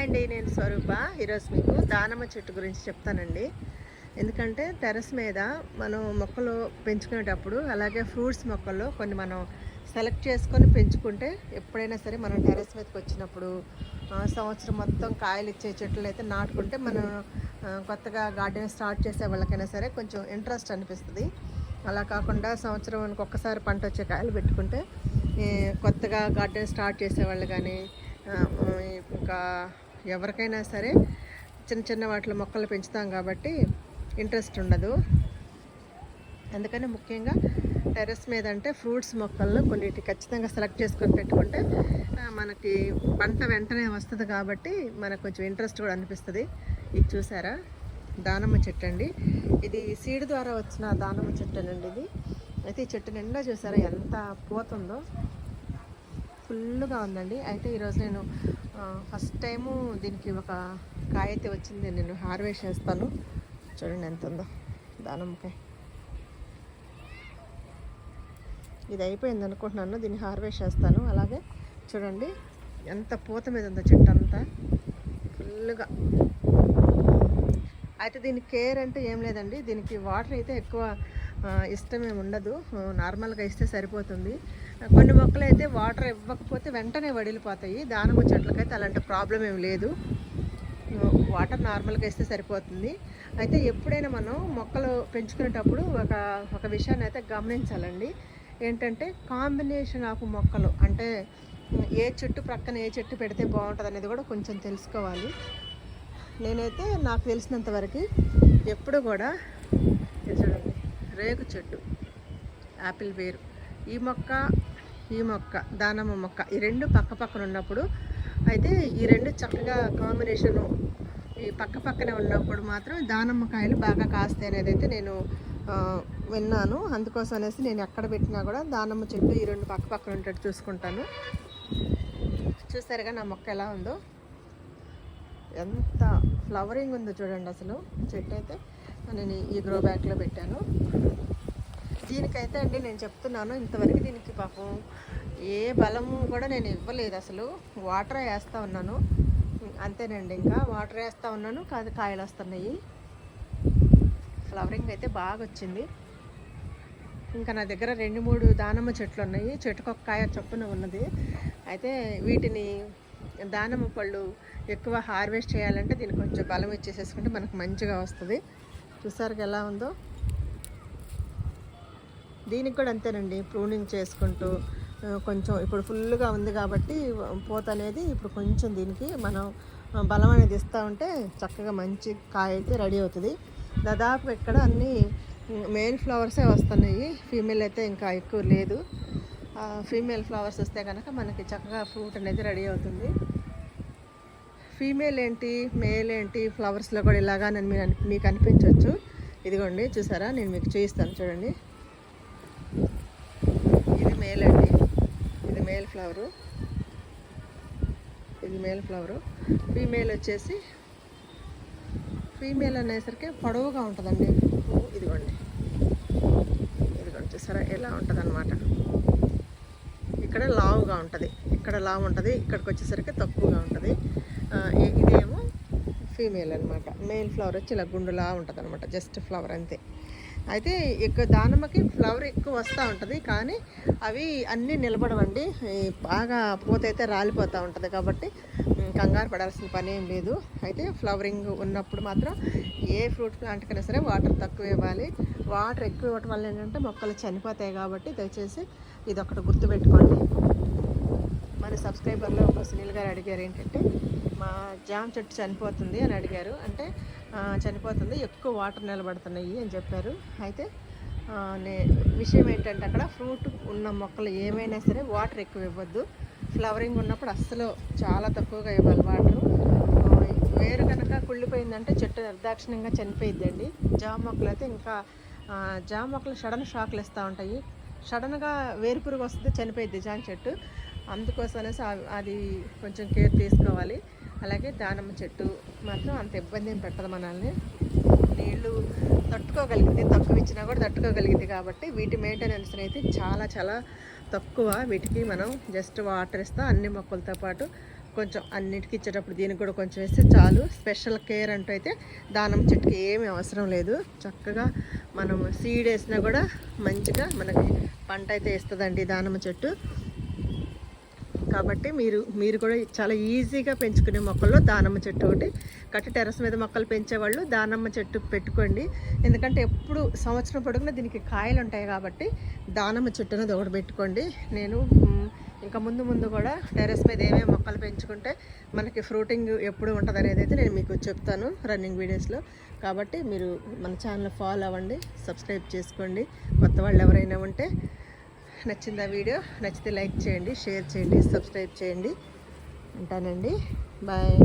అండి నేను స్వరూప ఈరోజు మీకు దానమ్మ చెట్టు గురించి చెప్తానండి. ఎందుకంటే టెరస్ మీద మనం మొక్కలు పెంచుకునేటప్పుడు అలాగే ఫ్రూట్స్ మొక్కల్లో కొన్ని మనం సెలెక్ట్ చేసుకొని పెంచుకుంటే ఎప్పుడైనా సరే మనం టెర్రస్ మీదకి వచ్చినప్పుడు సంవత్సరం మొత్తం కాయలు ఇచ్చే చెట్లు అయితే నాటుకుంటే మనం కొత్తగా గార్డెన్ స్టార్ట్ చేసే వాళ్ళకైనా సరే కొంచెం ఇంట్రెస్ట్ అనిపిస్తుంది. అలా కాకుండా సంవత్సరం ఒక్కసారి పంట వచ్చే కాయలు పెట్టుకుంటే కొత్తగా గార్డెన్ స్టార్ట్ చేసేవాళ్ళు కానీ ఇంకా ఎవరికైనా సరే చిన్న చిన్న వాటిలో మొక్కలు పెంచుతాం కాబట్టి ఇంట్రెస్ట్ ఉండదు. అందుకని ముఖ్యంగా టెర్రస్ మీద అంటే ఫ్రూట్స్ మొక్కలను కొన్నిటి ఖచ్చితంగా సెలెక్ట్ చేసుకొని పెట్టుకుంటే మనకి పంట వెంటనే వస్తుంది కాబట్టి మనకు కొంచెం ఇంట్రెస్ట్ కూడా అనిపిస్తుంది. ఇది చూసారా? దానమ్మ చెట్టు అండి. ఇది సీడ్ ద్వారా వచ్చిన దానమ్మ చెట్టు అండి ఇది. అయితే ఈ చెట్టు నిండా చూసారా ఎంత పోతుందో? ఫుల్గా ఉందండి. అయితే ఈరోజు నేను ఫస్ట్ టైము దీనికి ఒక కాయ అయితే వచ్చింది. నేను హార్వెస్ట్ చేస్తాను చూడండి ఎంత ఉందో దానిమ్మకాయ. ఇది అయిపోయింది అనుకుంటున్నాను. దీన్ని హార్వెస్ట్ చేస్తాను అలాగే చూడండి ఎంత పూత మీద ఉందో చెట్టు అంతా. ఫుల్గా అయితే దీనికి కేర్ అంటే ఏం లేదండి. దీనికి వాటర్ అయితే ఎక్కువ ఇష్టం ఇష్టమేమి ఉండదు. నార్మల్గా ఇస్తే సరిపోతుంది. కొన్ని మొక్కలు అయితే వాటర్ ఇవ్వకపోతే వెంటనే వడిలిపోతాయి. దానిమ్మ చెట్లకైతే అలాంటి ప్రాబ్లం ఏం లేదు. వాటర్ నార్మల్గా ఇస్తే సరిపోతుంది. అయితే ఎప్పుడైనా మనం మొక్కలు పెంచుకునేటప్పుడు ఒక ఒక విషయాన్ని అయితే గమనించాలండి. ఏంటంటే కాంబినేషన్ ఆఫ్ మొక్కలు అంటే ఏ చెట్టు ప్రక్కన ఏ చెట్టు పెడితే బాగుంటుంది అనేది కూడా కొంచెం తెలుసుకోవాలి. నేనైతే నాకు తెలిసినంత వరకు ఎప్పుడు కూడా చూడండి రేగు చెట్టు యాపిల్ వేరు. ఈ మొక్క ఈ మొక్క దానమ్మ మొక్క ఈ రెండు పక్క పక్కన ఉన్నప్పుడు అయితే ఈ రెండు చక్కగా కాంబినేషను ఈ పక్క పక్కనే ఉన్నప్పుడు మాత్రం దానమ్మ కాయలు బాగా కాస్తాయి అనేది అయితే నేను విన్నాను. అందుకోసం అనేసి నేను ఎక్కడ పెట్టినా కూడా దానమ్మ చెట్టు ఈ రెండు పక్క పక్కన ఉండేట్టు చూసుకుంటాను. చూసారుగా నా మొక్క ఎలా ఉందో? ఎంత ఫ్లవరింగ్ ఉందో చూడండి అసలు. చెట్టు అయితే నేను ఈ గ్రో బ్యాగ్లో పెట్టాను. దీనికైతే అండి నేను చెప్తున్నాను ఇంతవరకు దీనికి పాపం ఏ బలము కూడా నేను ఇవ్వలేదు అసలు. వాటర్ వేస్తూ ఉన్నాను. అంతేనండి ఇంకా. వాటర్ వేస్తూ ఉన్నాను కాదు కాయలు వస్తున్నాయి. ఫ్లవరింగ్ అయితే బాగా వచ్చింది. ఇంకా నా దగ్గర రెండు మూడు దానమ్మ చెట్లు ఉన్నాయి. చెట్టుకు ఒక కాయ చొప్పున ఉన్నది. అయితే వీటిని దానమ్మ పళ్ళు ఎక్కువ హార్వెస్ట్ చేయాలంటే దీనికి కొంచెం బలం ఇచ్చేసేసుకుంటే మనకు మంచిగా వస్తుంది. చూసారు ఎలా ఉందో? దీనికి కూడా అంతేనండి. ప్రూనింగ్ చేసుకుంటూ కొంచెం ఇప్పుడు ఫుల్గా ఉంది కాబట్టి పూత అనేది ఇప్పుడు కొంచెం దీనికి మనం బలం అనేది ఇస్తూ ఉంటే చక్కగా మంచి కాయ అయితే రెడీ అవుతుంది. దాదాపు ఇక్కడ అన్నీ మెయిన్ ఫ్లవర్సే వస్తున్నాయి. ఫీమేల్ అయితే ఇంకా ఎక్కువ లేదు. ఫీమేల్ ఫ్లవర్స్ వస్తే కనుక మనకి చక్కగా ఫ్రూట్ అనేది రెడీ అవుతుంది. ఫీమేల్ ఏంటి మేల్ ఏంటి ఫ్లవర్స్లో కూడా ఇలాగా నేను మీరు మీకు అనిపించవచ్చు ఇదిగోండి చూసారా? నేను మీకు చూపిస్తాను చూడండి ఇది మేల్ అండి ఇది మేల్ ఫ్లవరు. ఇది మేల్ ఫ్లవరు. ఫీమేల్ వచ్చేసి ఫీమేల్ అనేసరికి పొడవుగా ఉంటుందండి. ఇదిగోండి. ఇదిగోండి చూసారా? ఎలా ఉంటుందన్నమాట. ఇక్కడ లావుగా ఉంటుంది. ఇక్కడ లావు ఉంటుంది ఇక్కడికి వచ్చేసరికి తక్కువగా ఉంటుంది. ఇదేమో ఫీమేల్ అనమాట మేల్ ఫ్లవర్ వచ్చి ఇలా గుండులా ఉంటుంది అనమాట జస్ట్ ఫ్లవర్ అంతే. అయితే ఎక్కువ దానిమ్మకి ఫ్లవర్ ఎక్కువ వస్తూ ఉంటుంది కానీ అవి అన్నీ నిలబడవండి. బాగా పూత అయితే రాలిపోతూ ఉంటుంది కాబట్టి కంగారు పడాల్సిన పని ఏం లేదు. అయితే ఫ్లవరింగ్ ఉన్నప్పుడు మాత్రం ఏ ఫ్రూట్ ప్లాంట్ కైనా సరే వాటర్ తక్కువ ఇవ్వాలి. వాటర్ ఎక్కువ ఇవ్వటం వల్ల ఏంటంటే మొక్కలు చనిపోతాయి కాబట్టి దయచేసి ఇది ఒకటి గుర్తుపెట్టుకోండి. మన సబ్స్క్రైబర్లో ఒక సునీల్ గారు అడిగారు ఏంటంటే మా జామ చెట్టు చనిపోతుంది అని అడిగారు. అంటే చనిపోతుంది ఎక్కువ వాటర్ నిలబడుతున్నాయి అని చెప్పారు. అయితే నే విషయం ఏంటంటే అక్కడ ఫ్రూట్ ఉన్న మొక్కలు ఏమైనా సరే వాటర్ ఎక్కువ ఇవ్వద్దు. ఫ్లవరింగ్ ఉన్నప్పుడు అస్సలు చాలా తక్కువగా ఇవ్వాలి వాటర్. వేరు కనుక కుళ్ళిపోయిందంటే చెట్టు నిర్దాక్షిణ్యంగా చనిపోయిద్దండి. జామ మొక్కలు అయితే ఇంకా జామ మొక్కలు సడన్ షాక్లు ఇస్తూ ఉంటాయి. సడన్గా వేరు పురుగు వస్తే చనిపోయింది జామ చెట్టు. అందుకోసం అనేసి అది కొంచెం కేర్ తీసుకోవాలి. అలాగే దానిమ్మ చెట్టు మాత్రం అంత ఇబ్బంది ఏం పెట్టదు మనల్ని. నీళ్ళు తట్టుకోగలిగింది తక్కువ ఇచ్చినా కూడా తట్టుకోగలిగింది కాబట్టి వీటి మెయింటెనెన్స్ అయితే చాలా చాలా తక్కువ. వీటికి మనం జస్ట్ వాటర్ ఇస్తాం అన్ని మొక్కలతో పాటు కొంచెం అన్నిటికి ఇచ్చేటప్పుడు దీనికి కూడా కొంచెం వేస్తే చాలు. స్పెషల్ కేర్ అంటూ అయితే దానం చెట్టుకి ఏమీ అవసరం లేదు. చక్కగా మనం సీడ్ వేసినా కూడా మంచిగా మనకి పంట అయితే ఇస్తుందండి దానిమ్మ చెట్టు. కాబట్టి మీరు మీరు కూడా చాలా ఈజీగా పెంచుకునే మొక్కల్లో దానమ్మ చెట్టు ఒకటి. కట్టి టెర్రస్ మీద మొక్కలు పెంచేవాళ్ళు దానమ్మ చెట్టు పెట్టుకోండి. ఎందుకంటే ఎప్పుడు సంవత్సరం పొడుగున దీనికి కాయలు ఉంటాయి కాబట్టి దానమ్మ చెట్టు అనేది ఒకటి పెట్టుకోండి. నేను ఇంకా ముందు ముందు కూడా టెర్రస్ మీద ఏమేమి మొక్కలు పెంచుకుంటే మనకి ఫ్రూటింగ్ ఎప్పుడు ఉంటుంది అనేది అయితే నేను మీకు చెప్తాను రన్నింగ్ వీడియోస్లో. కాబట్టి మీరు మన ఛానల్ ఫాలో అవ్వండి సబ్స్క్రైబ్ చేసుకోండి. కొత్త వాళ్ళు ఎవరైనా ఉంటే నచ్చిందా వీడియో నచ్చితే లైక్ చేయండి షేర్ చేయండి సబ్స్క్రైబ్ చేయండి. ఉంటానండి. బాయ్.